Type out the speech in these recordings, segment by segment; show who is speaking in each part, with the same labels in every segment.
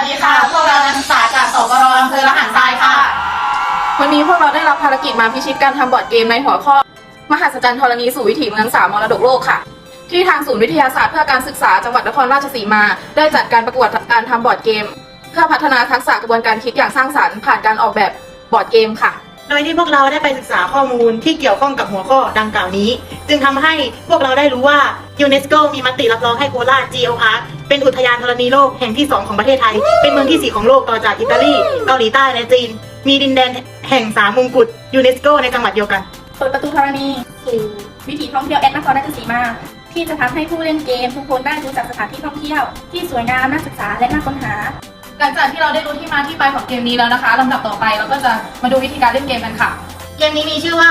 Speaker 1: สดีค่ะ พวกเรานักศึกษาจากสปรอำเภอละหันทรายค่ะ
Speaker 2: วันนี้พวกเราได้รับภารกิจมาพิชิตการทำบอร์ดเกมในหัวข้อ มหัศจรรย์ธรณีสู่วิถีเมืองสามมรดกโลกค่ะ ที่ทางศูนย์วิทยาศาสตร์เพื่อการศึกษาจังหวัดนครราชสีมา ได้จัดการประกวดการทำบอร์ดเกม เพื่อพัฒนาทักษะกระบวนการคิดอย่างสร้างสรรค์ผ่านการออกแบบบอร์ดเกมค่ะ
Speaker 3: โดยที่พวกเราได้ไปศึกษาข้อมูลที่เกี่ยวข้องกับหัวข้อดังกล่าวนี้ จึงทำให้พวกเราได้รู้ว่ายูเนสโกมีมติรับรองให้โคราช GOR เป็นอุทยานธรณีโลกแห่งที่ 2 ของประเทศไทย เป็นเมืองที่ 4 ของโลกต่อจากอิตาลีเกาหลีใต้และจีน มีดินแดนแห่งสามมงกุฎยูเนสโกในจังหวัดเดียวกัน
Speaker 4: เปิดประตูธรณีสู่วิถีท่องเที่ยวแอดนครราชสีมาที่จะทำให้ผู้เล่นเกมทุกคนได้รู้จักสถานที่ท่องเที่ยว ที่สวยงามน่าศึกษาและน่าค้นหา
Speaker 2: หลังจากที่เราได้รู้ที่มาที่ไปของเกมนี้แล้วนะคะลำดับต่อไปเราก็จะมาดูวิธีการเล่นเกมกันค่ะ
Speaker 3: เกมนี้มีชื่อว่า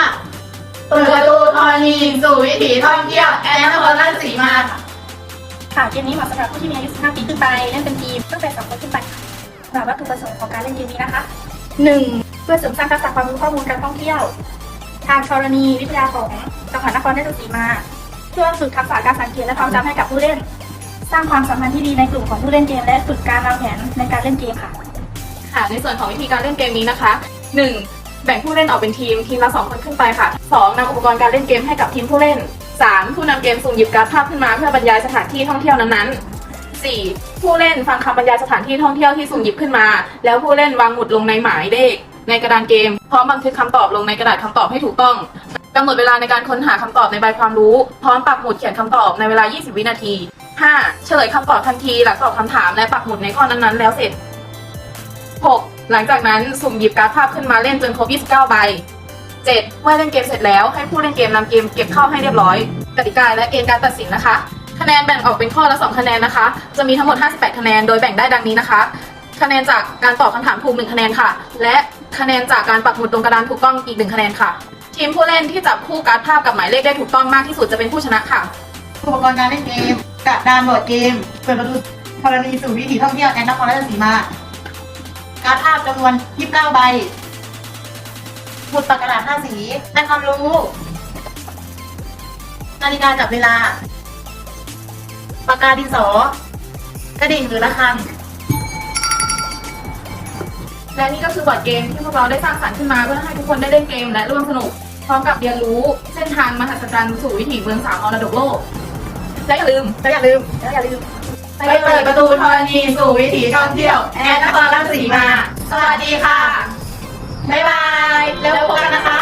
Speaker 1: เปิดประตูธรณีสู่วิถีท่องเที่ยวแอนนครราชสีมาค่ะ
Speaker 4: ค่ะเกมนี้เหมาะสำหรับผู้ที่มีอายุ15ปีขึ้นไปเล่นเป็นทีมตั้งแต่2คนขึ้นไปค่ะสำหรับวัตถุประสงค์ของการเล่นเกมนี้นะคะ 1. เพื่อเสริมสร้างทักษะความรู้ข้อมูลการท่องเที่ยว ทางธรณีวิทยาของจังหวัดนครราชสีมา เพื่อฝึกทักษะการสังเกตและความจำให้กับผู้เล่น สร้างความสัมพันธ์ที่ดีในกลุ่มของผู้เล่นเกม และฝึกการวางแผนในการเล่นเกมค่ะ
Speaker 2: ค่ะ ในส่วนของวิธีการเล่นเกมนี้นะคะ 1. แบ่งผู้เล่นออกเป็นทีม ทีมละ2คนขึ้นไปค่ะ 2. นำอุปกรณ์การเล่นเกมให้กับทีมผู้เล่น 3. ผู้นำเกมสุ่มหยิบการ์ดภาพขึ้นมาเพื่อบรรยายสถานที่ท่องเที่ยวนั้นๆ 4. ผู้เล่นฟังคำบรรยายสถานที่ท่องเที่ยวที่สุ่มหยิบขึ้นมา แล้วผู้เล่นวางหมุดลงในหมายเลขในกระดานเกม พร้อมบันทึกคำตอบลงในกระดาษคำตอบให้ถูกต้องกำหนดเวลาในการค้นหาคำตอบในใบความรู้ พร้อมปักหมุดเขียนคำตอบในเวลา 20 วินาที 5. เฉลยคำตอบทันทีหลังตอบคำถามและปักหมุดในข้อนั้นๆ แล้วเสร็จ 6. หลังจากนั้นสุ่มหยิบการ์ดภาพขึ้นมาเล่นจนครบ 29 ใบ 7. เมื่อเล่นเกมเสร็จแล้วให้ผู้เล่นเกมนำเกมเก็บเข้าให้เรียบร้อยกติกาและเกณฑ์การตัดสินนะคะคะแนนแบ่งออกเป็นข้อละ 2 คะแนนนะคะ จะมีทั้งหมด 58 คะแนน โดยแบ่งได้ดังนี้นะคะ คะแนนจากการตอบคำถามถูก 1 คะแนนค่ะ และคะแนนจากการปักหมุดตรงกระดานถูกต้องอีก 1 คะแนนค่ะ ทีมผู้เล่นที่จับคู่การ์ดภาพกับหมายเลขได้ถูกต้องมากที่สุดจะเป็นผู้ชนะค่ะ
Speaker 3: อุปกรณ์การเล่นเกม กระดานบอร์ดเกม เปิดประตูธรณีสู่วิถีท่องเที่ยวแอนนครราชสีมา การภาพจำนวน 29 ใบหมุดปากกระดาษ5สีและความรู้ นาฬิกาจับเวลา ปากกาดินสอ กระดิ่งหรือระฆัง
Speaker 2: และนี่ก็คือบอร์ดเกมที่พวกเราได้สร้างสรรค์ขึ้นมาเพื่อให้ทุกคนได้เล่นเกมและร่วมสนุก พร้อมกับเรียนรู้เส้นทางมหัศจรรย์สู่วิถีเมืองสามมรดกโลก และอย่าลืม
Speaker 3: แล้วอย่าลืม
Speaker 4: แล้วอย่าลืม
Speaker 1: ไปเปิดประตูธรณีสู่วิถีท่องเที่ยว แอนนครราชสีมา สวัสดีค่ะ บ๊ายบาย แล้วพบกันนะคะ